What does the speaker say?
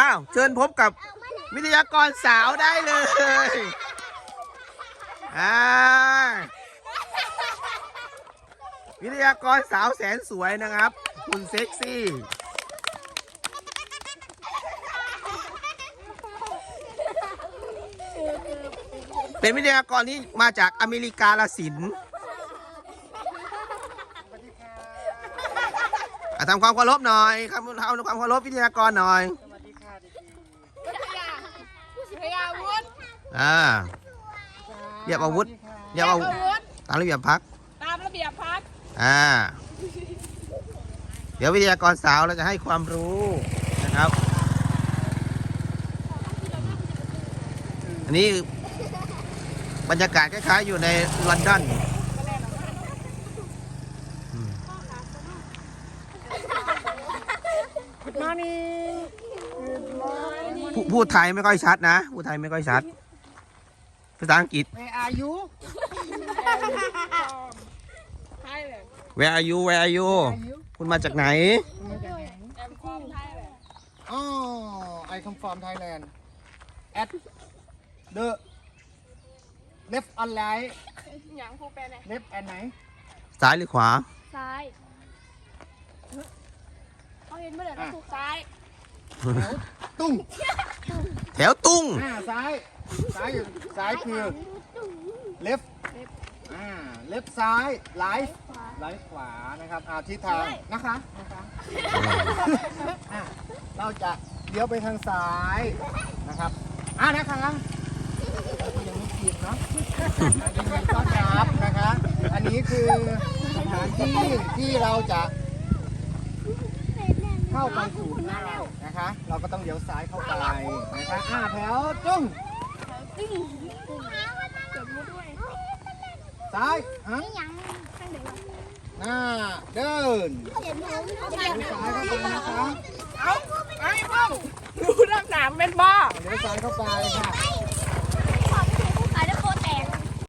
อ้าว เชิญพบกับวิทยากรสาวได้เลยอ่าวิทยากรสาวแสนสวยนะครับคุณเซ็กซี่เป็นวิทยากรที่มาจากอเมริกาละสินทำความเคารพหน่อยครับทำความเคารพวิทยากรหน่อย พยาวุธอ่าเรียบอาวุธเรียบอาวุธวุธตามระเบียบพัก ตามระเบียบพัก อ่า เดี๋ยววิทยากรสาวเราจะให้ความรู้นะครับ อันนี้บรรยากาศคล้ายๆอยู่ในลอนดอนอืมมานี่ พูพูดไทยไม่ค่อยชัดนะ พูดไทยไม่ค่อยชัด ภาษาอังกฤษในอายุไทยเลย Where are you Where are you คุณมาจากไหนแอมคอมไทยเลยอ๋อ I come from Thailand at the left on right หยังครูแปลไหน left and ไหนซ้ายหรือขวาซ้ายเขาเห็นเมื่อไหร่เราถูกซ้าย ตุ้งแถวตุ้งอ่าซ้ายซ้ายอยู่ซ้ายคือ left อ่า left ซ้าย right right ขวานะครับอาทิศทางนะคะนะคะอะเราจะเลี้ยวไปทางซ้ายนะครับอ่านะคะยังไม่กินเนาะยินดีต้อนรับนะคะ อันนี้คือสถานที่ที่เราจะเข้าไปสู่ข้างในนะคะ เราก็ต้องเลี้ยวซ้ายเข้าไปนะคะอ่าแถวจุ้งจดมุดด้วยซ้ายฮะยังข้างเดียวหน้าเดินเห็นผมเลี้ยวซ้ายเข้าไปนะคะเอาไอ้บ้องดูด้านหนามเป็นบ้าเลี้ยวซ้ายเข้าไปค่ะ